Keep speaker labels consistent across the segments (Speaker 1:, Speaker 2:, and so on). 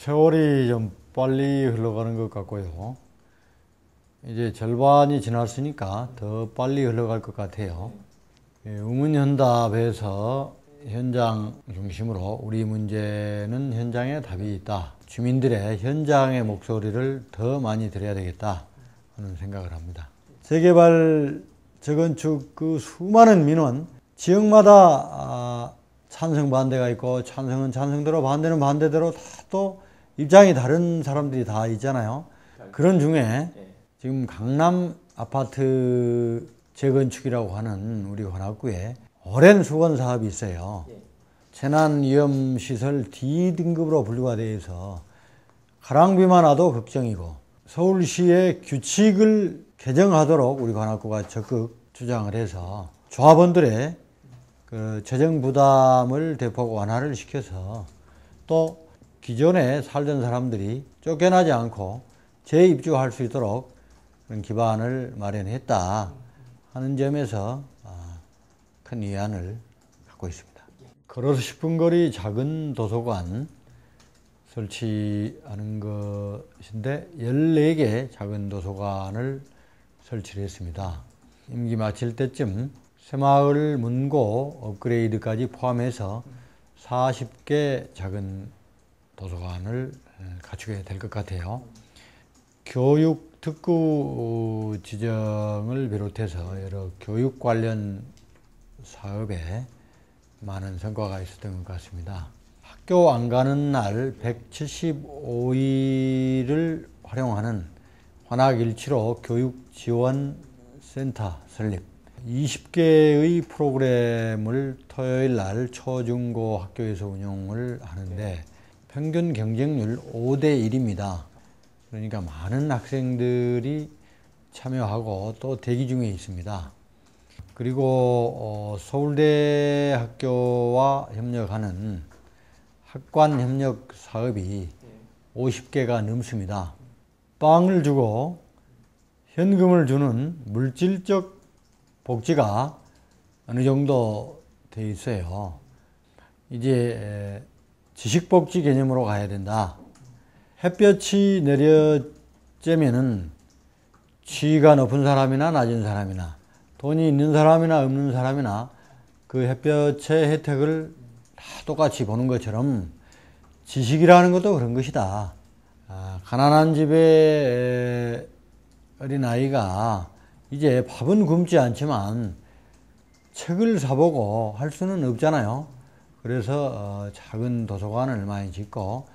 Speaker 1: 세월이 좀 빨리 흘러가는 것 같고요. 이제 절반이 지났으니까 더 빨리 흘러갈 것 같아요. 예, 우문현답에서 현장 중심으로 우리 문제는 현장에 답이 있다. 주민들의 현장의 목소리를 더 많이 들어야 되겠다 하는 생각을 합니다. 재개발 재건축 그 수많은 민원 지역마다 아, 찬성 반대가 있고 찬성은 찬성대로 반대는 반대대로 다 또 입장이 다른 사람들이 다 있잖아요. 그런 중에 지금 강남 아파트 재건축이라고 하는 우리 관악구에 오랜 수건 사업이 있어요. 재난 위험 시설 D등급으로 분류가 되어 있어 가랑비만 와도 걱정이고 서울시의 규칙을 개정하도록 우리 관악구가 적극 주장을 해서 조합원들의 그 재정 부담을 대폭 완화를 시켜서 또 기존에 살던 사람들이 쫓겨나지 않고 재입주할 수 있도록 그런 기반을 마련했다 하는 점에서 아, 큰 위안을 갖고 있습니다. 걸어서 10분 거리 작은 도서관 설치하는 것인데 14개 작은 도서관을 설치를 했습니다. 임기 마칠 때쯤 새마을 문고 업그레이드까지 포함해서 40개 작은 도서관을 갖추게 될 것 같아요. 교육 특구 지정을 비롯해서 여러 교육 관련 사업에 많은 성과가 있었던 것 같습니다. 학교 안 가는 날 175일을 활용하는 환학일치로 교육지원센터 설립 20개의 프로그램을 토요일 날 초중고 학교에서 운영을 하는데 평균 경쟁률 5대 1입니다. 그러니까 많은 학생들이 참여하고 또 대기 중에 있습니다. 그리고 어, 서울대 학교와 협력하는 학관 협력 사업이 50개가 넘습니다. 빵을 주고 현금을 주는 물질적 복지가 어느 정도 돼 있어요. 이제 지식복지 개념으로 가야 된다. 햇볕이 내려쬐면은 지위가 높은 사람이나 낮은 사람이나 돈이 있는 사람이나 없는 사람이나 그 햇볕의 혜택을 다 똑같이 보는 것처럼 지식이라는 것도 그런 것이다. 아, 가난한 집의 어린아이가 이제 밥은 굶지 않지만 책을 사보고 할 수는 없잖아요. 그래서 어, 작은 도서관을 많이 짓고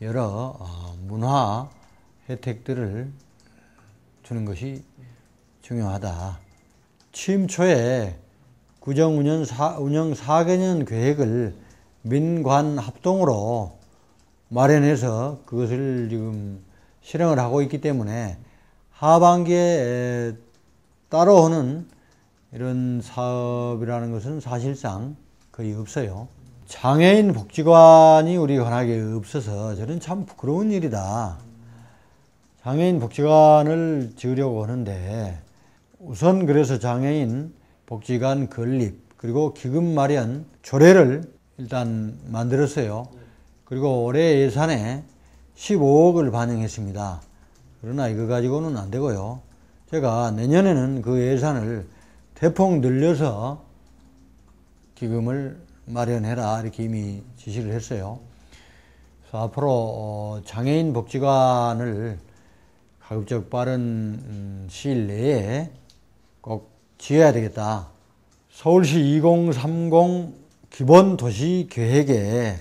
Speaker 1: 여러 어, 문화 혜택들을 주는 것이 중요하다. 취임 초에 구정 운영 4, 운영 4개년 계획을 민관 합동으로 마련해서 그것을 지금 실행을 하고 있기 때문에 하반기에 따라오는 이런 사업이라는 것은 사실상 거의 없어요. 장애인 복지관이 우리 관악에 없어서 저는 참 부끄러운 일이다. 장애인 복지관을 지으려고 하는데 우선 그래서 장애인 복지관 건립 그리고 기금 마련 조례를 일단 만들었어요. 그리고 올해 예산에 15억을 반영했습니다. 그러나 이거 가지고는 안 되고요. 제가 내년에는 그 예산을 대폭 늘려서 기금을 마련해라 이렇게 이미 지시를 했어요. 그래서 앞으로 어, 장애인 복지관을 가급적 빠른 음, 시일 내에 꼭 지어야 되겠다. 서울시 2030 기본 도시 계획에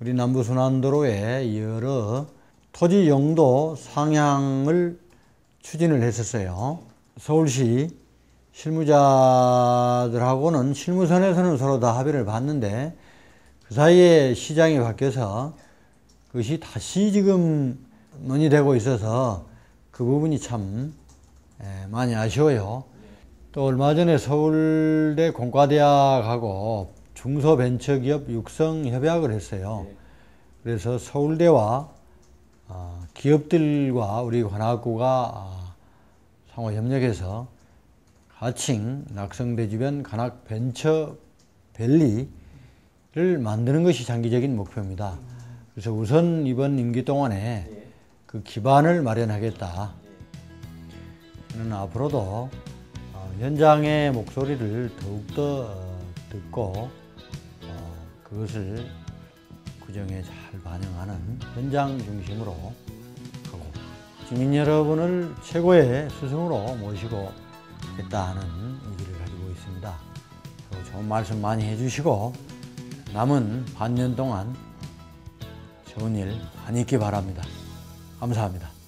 Speaker 1: 우리 남부 순환도로에 여러 토지 용도 상향을 추진을 했었어요. 서울시 실무자들하고는 실무선에서는 서로 다 합의를 봤는데 그 사이에 시장이 바뀌어서 그것이 다시 지금 논의되고 있어서 그 부분이 참 예, 많이 아쉬워요. 또 얼마 전에 서울대 공과대학하고 중소벤처기업 육성 협약을 했어요. 그래서 서울대와 어, 기업들과 우리 관악구가 어, 상호 협력해서 하칭 낙성대 주변 관악 벤처 밸리를 만드는 것이 장기적인 목표입니다. 그래서 우선 이번 임기 동안에
Speaker 2: 예.
Speaker 1: 그 기반을 마련하겠다. 저는 앞으로도 어, 현장의 목소리를 더욱더 어, 듣고 어, 그것을 구정에 잘 반영하는 현장 중심으로 하고 주민 여러분을 최고의 스승으로 모시고 하는 의지를 가지고 있습니다. 좋은 말씀 많이 해주시고 남은 반년 동안 좋은 일 많이 있기 바랍니다. 감사합니다.